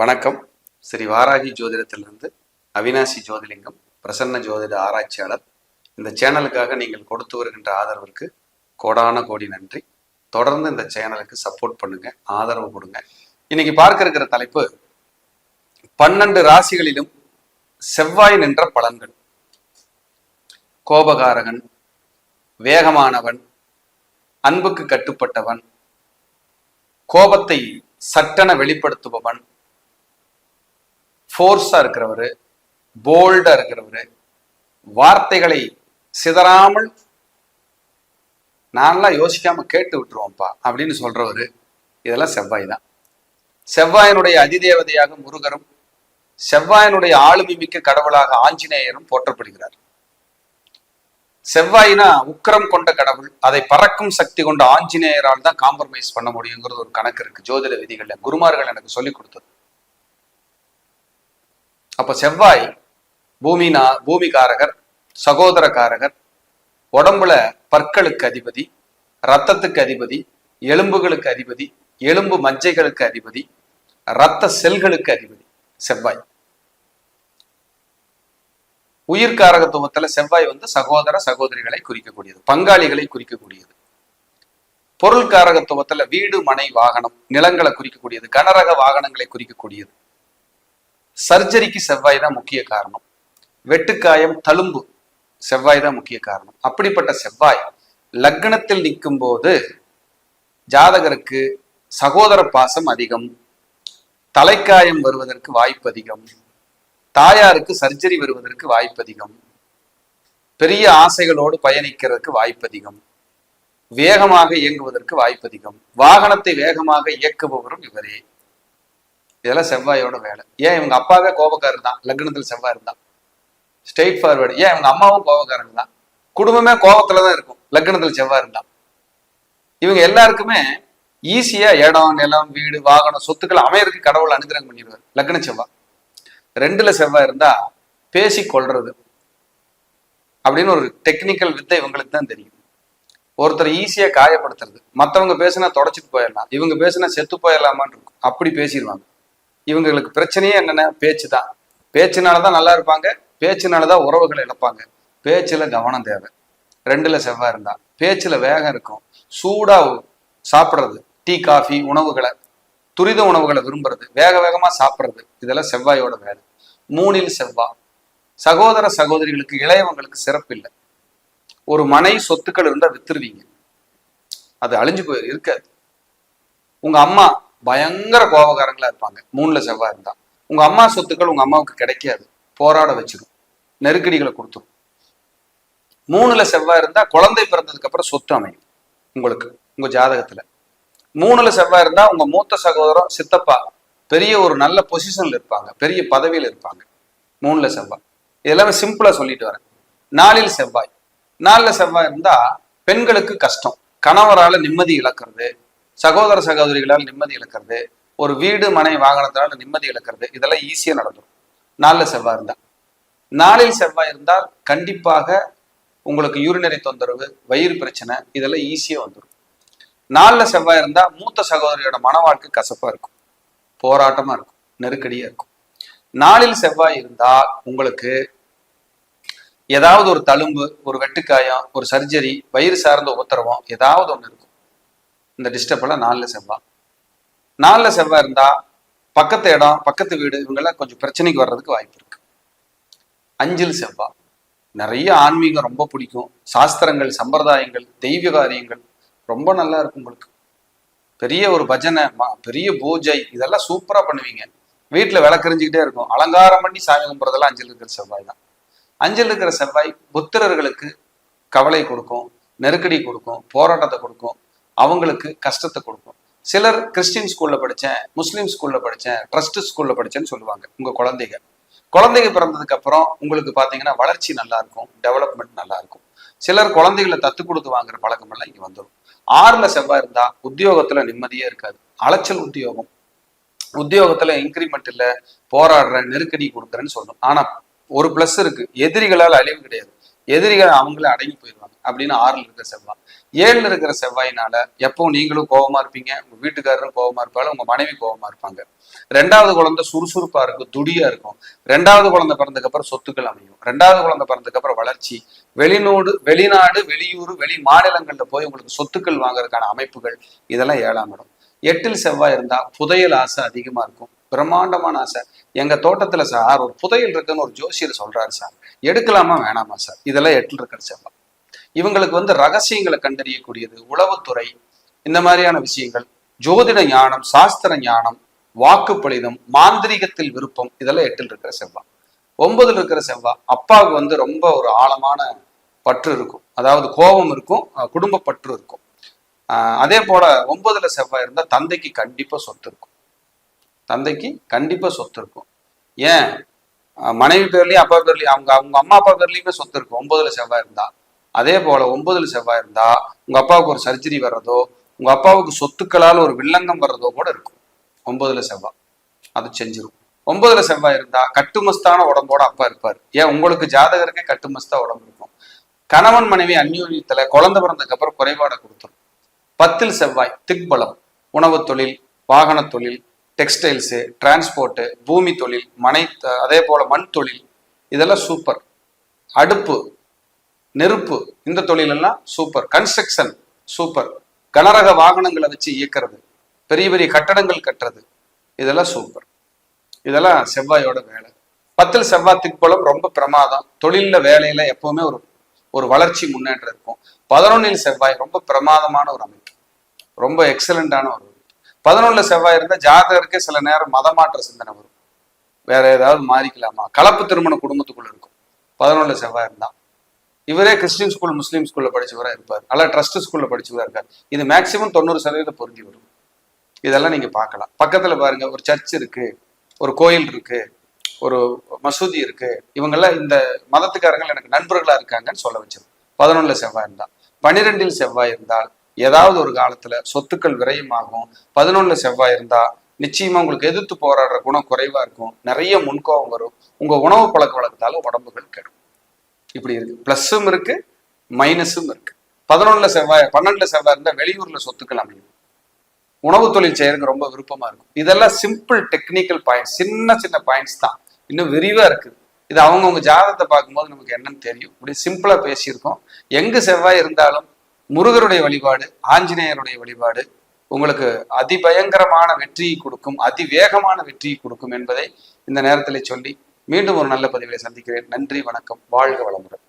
வணக்கம். ஸ்ரீ வாராகி ஜோதிடத்திலிருந்து அவினாசி ஜோதிலிங்கம் பிரசன்ன ஜோதிட ஆராய்ச்சியாளர். இந்த சேனலுக்காக நீங்கள் கொடுத்து வருகின்ற ஆதரவிற்கு கோடான கோடி நன்றி. தொடர்ந்து இந்த சேனலுக்கு சப்போர்ட் பண்ணுங்க ஆதரவு கொடுங்க. இன்னைக்கு பார்க்க இருக்கிற தலைப்பு பன்னெண்டு ராசிகளிலும் செவ்வாய் நின்ற பலன்கள். கோபகாரகன் வேகமானவன் அன்புக்கு கட்டுப்பட்டவன் கோபத்தை சட்டென வெளிப்படுத்துபவன் ஃபோர்ஸா இருக்கிறவரு போல்டா இருக்கிறவர் வார்த்தைகளை சிதறாமல் நான்லாம் யோசிக்காம கேட்டு விட்டுருவோம்ப்பா அப்படின்னு சொல்றவரு இதெல்லாம் செவ்வாய் தான். செவ்வாயினுடைய அதிதேவதையாக முருகரும் செவ்வாயினுடைய ஆளுமை மிக்க கடவுளாக ஆஞ்சநேயரும் போற்றப்படுகிறார். செவ்வாயினா உக்கரம் கொண்ட கடவுள் அதை பறக்கும் சக்தி கொண்ட ஆஞ்சநேயரால் தான் காம்ப்ரமைஸ் பண்ண முடியுங்கிறது ஒரு கணக்கு இருக்கு. ஜோதிட விதிகள்ல குருமார்கள் எனக்கு சொல்லி கொடுத்தது. அப்ப செவ்வாய் பூமினா பூமிகாரகர் சகோதரகாரகர் உடம்புல பற்களுக்கு அதிபதி ரத்தத்துக்கு அதிபதி எலும்புகளுக்கு அதிபதி எலும்பு மஞ்சைகளுக்கு அதிபதி ரத்த செல்களுக்கு அதிபதி செவ்வாய். உயிர்காரகத்துவத்துல செவ்வாய் வந்து சகோதர சகோதரிகளை குறிக்கக்கூடியது பங்காளிகளை குறிக்கக்கூடியது. பொருள் காரகத்துவத்துல வீடு மனை வாகனம் நிலங்களை குறிக்கக்கூடியது கனரக வாகனங்களை குறிக்கக்கூடியது. சர்ஜரிக்கு செவ்வாய் தான் முக்கிய காரணம். வெட்டுக்காயம் தழும்பு செவ்வாய் தான் முக்கிய காரணம். அப்படிப்பட்ட செவ்வாய் லக்னத்தில் நிற்கும் போது ஜாதகருக்கு சகோதர பாசம் அதிகம். தலைக்காயம் வருவதற்கு வாய்ப்பு அதிகம். தாயாருக்கு சர்ஜரி வருவதற்கு வாய்ப்பு அதிகம். பெரிய ஆசைகளோடு பயணிக்கிறதுக்கு வாய்ப்பு அதிகம். வேகமாக இயங்குவதற்கு வாய்ப்பு அதிகம். வாகனத்தை வேகமாக இயக்குபவரும் இவரே. இதெல்லாம் செவ்வாயோட வேலை. ஏன் இவங்க அப்பாவே கோபக்காரர் தான்? லக்னத்தில் செவ்வாய் இருந்தான் ஸ்ட்ரெயிட் ஃபார்வர்டு ஏன் இவங்க அம்மாவும் கோபக்காரங்க தான்? குடும்பமே கோபத்துல தான் இருக்கும். லக்னத்தில் செவ்வாய் இருந்தான் இவங்க எல்லாருக்குமே ஈஸியா இடம் நிலம் வீடு வாகனம் சொத்துக்கள் அமையறதுக்கு கடவுள் அனுகிரகம் பண்ணிடுவார். லக்ன செவ்வாய். ரெண்டுல செவ்வாய் இருந்தா பேசி கொள்றது அப்படின்னு ஒரு டெக்னிக்கல் வித்தை இவங்களுக்கு தான் தெரியும். ஒருத்தர் ஈஸியா காயப்படுத்துறது. மத்தவங்க பேசினா தொடச்சிட்டு போயிடலாம். இவங்க பேசினா செத்து போயிடலாமான்னு இருக்கும். அப்படி பேசிடுவாங்க. இவங்களுக்கு பிரச்சனையே என்னென்ன பேச்சு தான் பேச்சுனால தான் நல்லா இருப்பாங்க பேச்சுனால தான் உறவுகளை இழப்பாங்க. பேச்சுல கவனம் தேவை. ரெண்டுல செவ்வாய் இருந்தா. பேச்சுல வேகம் இருக்கும். சூடா சாப்பிட்றது டீ காஃபி உணவுகளை துரித உணவுகளை விரும்புறது வேக வேகமா சாப்பிட்றது இதெல்லாம் செவ்வாயோட வேலை. மூணில் செவ்வாய். சகோதர சகோதரிகளுக்கு இளையவங்களுக்கு சிறப்பு இல்லை. ஒரு மனை சொத்துக்கள் இருந்தா வித்துருவீங்க. அது அழிஞ்சு போய் இருக்காது. உங்க அம்மா பயங்கர கோபக்காரங்களா இருப்பாங்க. மூணுல செவ்வாய் இருந்தா. உங்க அம்மா சொத்துக்கள் உங்க அம்மாவுக்கு கிடைக்காது. போராட வச்சிடும் நெருக்கடிகளை கொடுத்துரும். மூணுல செவ்வாய் இருந்தா குழந்தை பிறந்ததுக்கு அப்புறம் சொத்து அமையும். உங்களுக்கு உங்க ஜாதகத்துல. மூணுல செவ்வாய் இருந்தா உங்க மூத்த சகோதரம் சித்தப்பா பெரிய ஒரு நல்ல பொசிஷன்ல இருப்பாங்க. பெரிய பதவியில இருப்பாங்க. மூணுல செவ்வாய். இதெல்லாமே சிம்பிளா சொல்லிட்டு வரேன். நாலில் செவ்வாய். நாலுல செவ்வாய் இருந்தா பெண்களுக்கு கஷ்டம். கணவரால நிம்மதி இழக்கிறது. சகோதர சகோதரிகளால் நிம்மதி இழக்கிறது. ஒரு வீடு மனை வாகனத்தினால நிம்மதி இழக்கிறது. இதெல்லாம் ஈஸியா நடந்துடும் நாளில் செவ்வாய் இருந்தால் நாளில் செவ்வாய் இருந்தால் கண்டிப்பாக உங்களுக்கு யூரினரி தொந்தரவு வயிறு பிரச்சனை இதெல்லாம் ஈஸியாக வந்துடும் நாளில் செவ்வாய் இருந்தா மூத்த சகோதரியோட மன வாழ்க்கை கசப்பா இருக்கும். போராட்டமா இருக்கும். நெருக்கடியா இருக்கும். நாளில் செவ்வாய் இருந்தால் உங்களுக்கு ஏதாவது ஒரு தழும்பு ஒரு வெட்டுக்காயம் ஒரு சர்ஜரி வயிறு சார்ந்த உபத்திரவம் ஏதாவது ஒன்று இருக்கும். இந்த டிஸ்டர்பெல்லாம் நாலில் செவ்வாய் நாலில் செவ்வாய் இருந்தால் பக்கத்து இடம் பக்கத்து வீடு இவங்கெல்லாம் கொஞ்சம் பிரச்சனைக்கு வர்றதுக்கு வாய்ப்பு இருக்கு. அஞ்சில் செவ்வாய் நிறைய ஆன்மீகம் ரொம்ப பிடிக்கும். சாஸ்திரங்கள் சம்பிரதாயங்கள் தெய்வ காரியங்கள் ரொம்ப நல்லா இருக்கும் உங்களுக்கு. பெரிய ஒரு பஜனை பெரிய பூஜை இதெல்லாம் சூப்பராக பண்ணுவீங்க. வீட்டில் விளக்கறிஞ்சிக்கிட்டே இருக்கும். அலங்காரம் பண்ணி சாமி கும்பிட்றதெல்லாம் அஞ்சல் இருக்கிற செவ்வாய் தான். அஞ்சல் இருக்கிற செவ்வாய் புத்திரர்களுக்கு கவலை கொடுக்கும் நெருக்கடி கொடுக்கும் போராட்டத்தை கொடுக்கும். அவங்களுக்கு கஷ்டத்தை கொடுக்கும். சிலர் கிறிஸ்டின் ஸ்கூல்ல படிச்சேன் முஸ்லீம் ஸ்கூல்ல படிச்சேன் ட்ரஸ்ட் ஸ்கூல்ல படிச்சேன்னு சொல்லுவாங்க உங்க குழந்தைங்க குழந்தைங்க பிறந்ததுக்கு அப்புறம் உங்களுக்கு பார்த்தீங்கன்னா வளர்ச்சி நல்லா இருக்கும் டெவலப்மெண்ட் நல்லா இருக்கும். சிலர் குழந்தைகளை தத்து கொடுத்து வாங்குற பழக்கம் எல்லாம் இங்க வந்துடும் ஆறுல செவ்வாய் இருந்தா உத்தியோகத்துல நிம்மதியே இருக்காது. அலைச்சல் உத்தியோகம். உத்தியோகத்துல இன்க்ரிமெண்ட் இல்ல போராடுற நெருக்கடி கொடுக்குறேன்னு சொல்லணும். ஆனா ஒரு பிளஸ் இருக்கு. எதிரிகளால் அழிவு கிடையாது. எதிரிகள் அவங்களே அடங்கி போயிடுவாங்க. அப்படின்னு ஆறுல இருக்கிற செவ்வாய். ஏழுல இருக்கிற செவ்வாயினால எப்பவும் நீங்களும் கோபமா இருப்பீங்க. உங்க வீட்டுக்காரரும் கோபமா இருப்பாங்க. உங்க மனைவி கோபமா இருப்பாங்க. ரெண்டாவது குழந்தை சுறுசுறுப்பா இருக்கும் துடியா இருக்கும். ரெண்டாவது குழந்தை பிறந்ததுக்கு அப்புறம் சொத்துக்கள் அமையும். ரெண்டாவது குழந்தை பிறந்ததுக்கு அப்புறம் வளர்ச்சி. வெளிநாடு வெளிநாடு வெளியூர் வெளி மாநிலங்கள்ல போய் உங்களுக்கு சொத்துக்கள் வாங்குறதுக்கான அமைப்புகள் இதெல்லாம் ஏழாம் இடம். எட்டில் செவ்வாய் இருந்தா புதையல் ஆசை அதிகமா இருக்கும். பிரம்மாண்டமான ஆசை. எங்க தோட்டத்துல சார் ஒரு புதையல் இருக்குன்னு ஒரு ஜோசியர் சொல்றாரு சார். எடுக்கலாமா வேணாமா சார்? இதெல்லாம் எட்டில் இருக்கிற செவ்வாய். இவங்களுக்கு வந்து ரகசியங்களை கண்டறியக்கூடியது உளவுத்துறை இந்த மாதிரியான விஷயங்கள். ஜோதிட ஞானம் சாஸ்திர ஞானம் வாக்குப்பளிதம் மாந்திரீகத்தில் விருப்பம் இதெல்லாம் எட்டில் இருக்கிற செவ்வாய் ஒன்பதுல இருக்கிற செவ்வாய் அப்பாவுக்கு வந்து ரொம்ப ஒரு ஆழமான பற்று இருக்கும். அதாவது கோபம் இருக்கும் குடும்ப பற்று இருக்கும். ஆஹ் அதே போல ஒன்பதுல செவ்வாய் இருந்தா தந்தைக்கு கண்டிப்பா சொத்து இருக்கும். தந்தைக்கு கண்டிப்பா சொத்து இருக்கும். ஏன்? மனைவி பேர்லயும் அப்பா பேர்லயும் அவங்க அவங்க அம்மா அப்பா பேர்லயுமே சொத்து இருக்கும். ஒன்பதுல செவ்வாய் இருந்தா. அதே போல ஒன்பதுல செவ்வாய் இருந்தா உங்க அப்பாவுக்கு ஒரு சர்ஜரி வர்றதோ உங்க அப்பாவுக்கு சொத்துக்களால் ஒரு வில்லங்கம் வர்றதோ கூட இருக்கும். ஒன்பதுல செவ்வாய். அது செஞ்சிடும் ஒன்பதுல செவ்வாய் இருந்தா கட்டுமஸ்தான உடம்போட அப்பா இருப்பார். ஏன்? உங்களுக்கு ஜாதகருக்கே கட்டுமஸ்தா உடம்பு இருக்கும். கணவன் மனைவி அந்யோன்யத்துல குழந்தை பிறந்ததுக்கு அப்புறம் குறைபாடை கொடுத்துரும். பத்தில் செவ்வாய் திக்பலம் உணவு தொழில் வாகன தொழில் டெக்ஸ்டைல்ஸு டிரான்ஸ்போர்ட்டு பூமி தொழில் மனை அதே போல மண் தொழில் இதெல்லாம் சூப்பர் அடுப்பு நெருப்பு இந்த தொழிலெல்லாம் சூப்பர் கன்ஸ்ட்ரக்ஷன் சூப்பர் கனரக வாகனங்களை வச்சு இயக்கிறது. பெரிய பெரிய கட்டடங்கள் கட்டுறது. இதெல்லாம் சூப்பர் இதெல்லாம் செவ்வாயோட வேலை. பத்தில் செவ்வாய் திக்பலம் ரொம்ப பிரமாதம். தொழிலில் வேலையில எப்பவுமே ஒரு ஒரு வளர்ச்சி முன்னேற்றம் இருக்கும். பதினொன்னில் செவ்வாய் ரொம்ப பிரமாதமான ஒரு அமைப்பு. ரொம்ப எக்ஸலண்டான ஒரு அமைப்பு. பதினொன்னுல செவ்வாய் இருந்தால் ஜாதகருக்கே சில நேரம் மதமாற்ற சிந்தனை வரும். வேற ஏதாவது மாறிக்கலாமா? கலப்பு திருமண குடும்பத்துக்குள்ள இருக்கும். பதினொன்னுல செவ்வாய் இருந்தால் இவரே கிறிஸ்டின் ஸ்கூல் முஸ்லீம் ஸ்கூல்ல படிச்சவரா இருப்பார். அல்ல ட்ரஸ்ட் ஸ்கூல்ல படிச்சவரா இருக்கார். இது மேக்சிமம் தொண்ணூறு சதவீதம் பொருந்தி வரும். இதெல்லாம் நீங்க பார்க்கலாம். பக்கத்துல பாருங்க ஒரு சர்ச் இருக்கு ஒரு கோயில் இருக்கு ஒரு மசூதி இருக்கு. இவங்கெல்லாம் இந்த மதத்துக்காரங்கள் எனக்கு நண்பர்களா இருக்காங்கன்னு சொல்ல வச்சிடும் பதினொன்னுல செவ்வாய் இருந்தா பனிரெண்டில் செவ்வாய் இருந்தால் ஏதாவது ஒரு காலத்துல சொத்துக்கள் விரயமாகும். பதினொன்னுல செவ்வாய் இருந்தா நிச்சயமா உங்களுக்கு எதிர்த்து போராடுற குணம் குறைவா இருக்கும். நிறைய முன்கோபம் வரும். உங்க உணவு பழக்க வழக்கத்தால உடம்புகள் கெடும். இப்படி இருக்கு. பிளஸ்ஸும் இருக்கு மைனஸும் இருக்கு. பதினொன்னுல செவ்வாய் பன்னெண்டுல செவ்வாய் இருந்தால் வெளியூர்ல சொத்துக்கள் அமையும். உணவு தொழில் செய்யறதுக்கு ரொம்ப விருப்பமா இருக்கும். இதெல்லாம் சிம்பிள் டெக்னிக்கல் பாயிண்ட்ஸ் சின்ன சின்ன பாயிண்ட்ஸ் தான். இன்னும் விரிவா இருக்குது இது அவங்கவுங்க ஜாதகத்தை பார்க்கும்போது நமக்கு என்னன்னு தெரியும். இப்படி சிம்பிளா பேசியிருக்கோம். எங்கு செவ்வாய் இருந்தாலும் முருகருடைய வழிபாடு ஆஞ்சநேயருடைய வழிபாடு உங்களுக்கு அதிபயங்கரமான வெற்றியை கொடுக்கும் அதிவேகமான வெற்றியை கொடுக்கும் என்பதை இந்த நேரத்தில் சொல்லி மீண்டும் ஒரு நல்ல பதிவை சந்திக்கிறேன். நன்றி வணக்கம். வாழ்க வளமுடன்.